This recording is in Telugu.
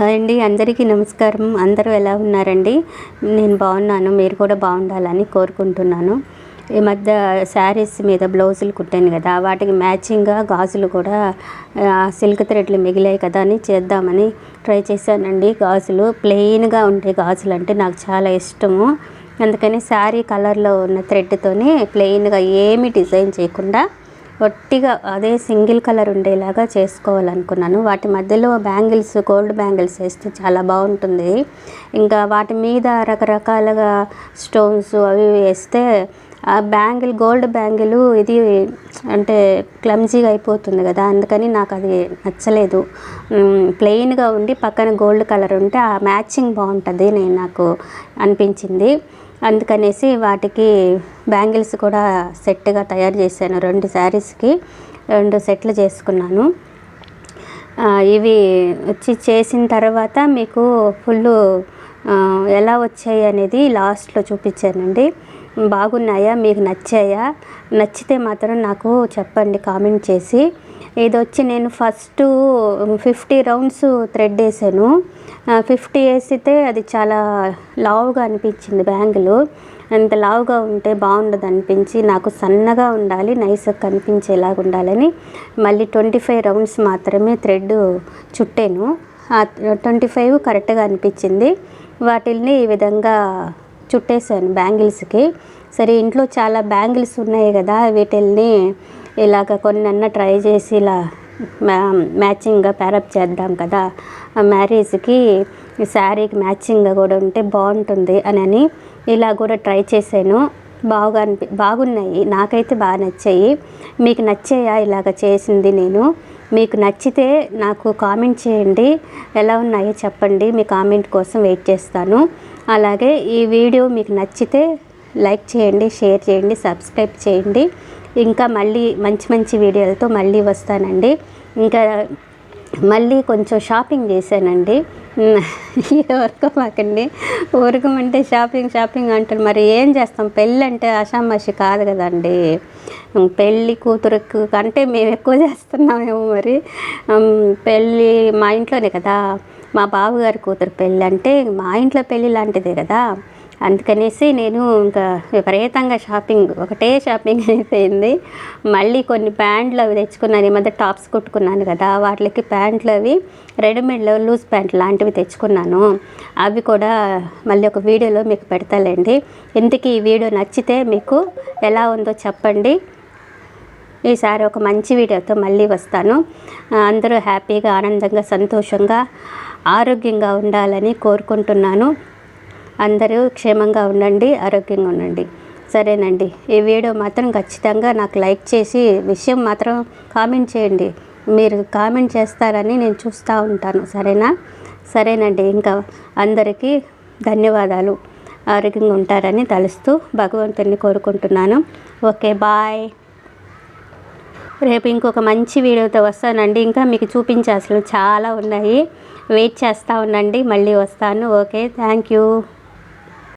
హాయ్ అండి అందరికీ నమస్కారం. అందరూ ఎలా ఉన్నారండి? నేను బాగున్నాను మీరు కూడా బాగుండాలని కోరుకుంటున్నాను. ఈ మధ్య శారీస్ మీద బ్లౌజులు కుట్టాను కదా వాటికి మ్యాచింగ్గా గాజులు కూడా సిల్క్ థ్రెడ్లు మిగిలాయి కదా అని చేద్దామని ట్రై చేశానండి. గాజులు ప్లెయిన్గా ఉండే గాజులు అంటే నాకు చాలా ఇష్టము. అందుకని శారీ కలర్లో ఉన్న థ్రెడ్తోనే ప్లెయిన్గా ఏమి డిజైన్ చేయకుండా ఒట్టిగా అదే సింగిల్ కలర్ ఉండేలాగా చేసుకోవాలనుకున్నాను. వాటి మధ్యలో బ్యాంగిల్స్ గోల్డ్ బ్యాంగిల్స్ వేస్తే చాలా బాగుంటుంది. ఇంకా వాటి మీద రకరకాలుగా స్టోన్స్ అవి వేస్తే ఆ బ్యాంగిల్ గోల్డ్ బ్యాంగిల్ ఇది అంటే క్లమ్జీగా అయిపోతుంది కదా. అందుకని నాకు అది నచ్చలేదు. ప్లెయిన్గా ఉండి పక్కన గోల్డ్ కలర్ ఉంటే ఆ మ్యాచింగ్ బాగుంటుంది నేను నాకు అనిపించింది. అందుకనేసి వాటికి బ్యాంగిల్స్ కూడా సెట్గా తయారు చేశాను. రెండు శారీస్కి రెండు సెట్లు చేసుకున్నాను. ఇవి వచ్చి చేసిన తర్వాత మీకు ఫుల్ ఎలా వచ్చాయి అనేది లాస్ట్లో చూపించానండి. బాగున్నాయా? మీకు నచ్చాయా? నచ్చితే మాత్రం నాకు చెప్పండి కామెంట్ చేసి. ఇది వచ్చి నేను ఫస్ట్ ఫిఫ్టీ రౌండ్స్ థ్రెడ్ వేసాను. ఫిఫ్టీ వేసితే అది చాలా లావుగా అనిపించింది బ్యాంగిల్. అంత లావుగా ఉంటే బాగుండదు అనిపించి నాకు సన్నగా ఉండాలి నైస్గా కనిపించేలాగా ఉండాలని మళ్ళీ ట్వంటీ ఫైవ్ రౌండ్స్ మాత్రమే థ్రెడ్ చుట్టాను. ట్వంటీ ఫైవ్ కరెక్ట్గా అనిపించింది. వాటిల్ని ఈ విధంగా చుట్టేసాను బ్యాంగిల్స్కి. సరే ఇంట్లో చాలా బ్యాంగిల్స్ ఉన్నాయి కదా వీటిల్ని ఇలాగ కొన్ని అన్న ట్రై చేసి ఇలా మ్యాచింగ్గా ప్యారప్ చేద్దాం కదా. మ్యారేజ్కి శారీకి మ్యాచింగ్గా కూడా ఉంటే బాగుంటుంది అని అని ఇలా కూడా ట్రై చేశాను. బాగా అనిపి బాగున్నాయి. నాకైతే బాగా నచ్చాయి. మీకు నచ్చాయా ఇలాగ చేసింది నేను? మీకు నచ్చితే నాకు కామెంట్ చేయండి. ఎలా ఉన్నాయో చెప్పండి. మీ కామెంట్ కోసం వెయిట్ చేస్తాను. అలాగే ఈ వీడియో మీకు నచ్చితే లైక్ చేయండి షేర్ చేయండి సబ్స్క్రైబ్ చేయండి. ఇంకా మళ్ళీ మంచి మంచి వీడియోలతో మళ్ళీ వస్తానండి. ఇంకా మళ్ళీ కొంచెం షాపింగ్ చేశానండి. ఊరుకోమాకండి ఊరుకోమంటే షాపింగ్ షాపింగ్ అంటారు. మరి ఏం చేస్తాం? పెళ్ళి అంటే అషామాషి కాదు కదండి. పెళ్ళి కూతురుకు కంటే మేము ఎక్కువ చేస్తున్నామేమో మరి. పెళ్ళి మా ఇంట్లోనే కదా. మా బావగారి కూతురు పెళ్ళి అంటే మా ఇంట్లో పెళ్ళి లాంటిదే కదా. అందుకనేసి నేను ఇంకా విపరీతంగా షాపింగ్ ఒకటే షాపింగ్ అయిపోయింది మళ్ళీ కొన్ని ప్యాంట్లు అవి తెచ్చుకున్నాను. ఈ మధ్య టాప్స్ కుట్టుకున్నాను కదా వాటికి ప్యాంట్లు అవి రెడీమేడ్లో లూజ్ ప్యాంట్ లాంటివి తెచ్చుకున్నాను. అవి కూడా మళ్ళీ ఒక వీడియోలో మీకు పెడతాలండి. ఇంతకీ ఈ వీడియో నచ్చితే మీకు ఎలా ఉందో చెప్పండి. ఈసారి ఒక మంచి వీడియోతో మళ్ళీ వస్తాను. అందరూ హ్యాపీగా ఆనందంగా సంతోషంగా ఆరోగ్యంగా ఉండాలని కోరుకుంటున్నాను. అందరూ క్షేమంగా ఉండండి ఆరోగ్యంగా ఉండండి. సరేనండి. ఈ వీడియో మాత్రం ఖచ్చితంగా నాకు లైక్ చేసి విషయం మాత్రం కామెంట్ చేయండి. మీరు కామెంట్ చేస్తారని నేను చూస్తూ ఉంటాను. సరేనా? సరేనండి. ఇంకా అందరికీ ధన్యవాదాలు. ఆరోగ్యంగా ఉంటారని తలుస్తూ భగవంతుని కోరుకుంటున్నాను. Okay bye. రేపు ఇంకొక మంచి వీడియోతో వస్తానండి. ఇంకా మీకు చూపించాల్సిన అసలు చాలా ఉన్నాయి. వెయిట్ చేస్తూ ఉండండి. మళ్ళీ వస్తాను. Okay thank you.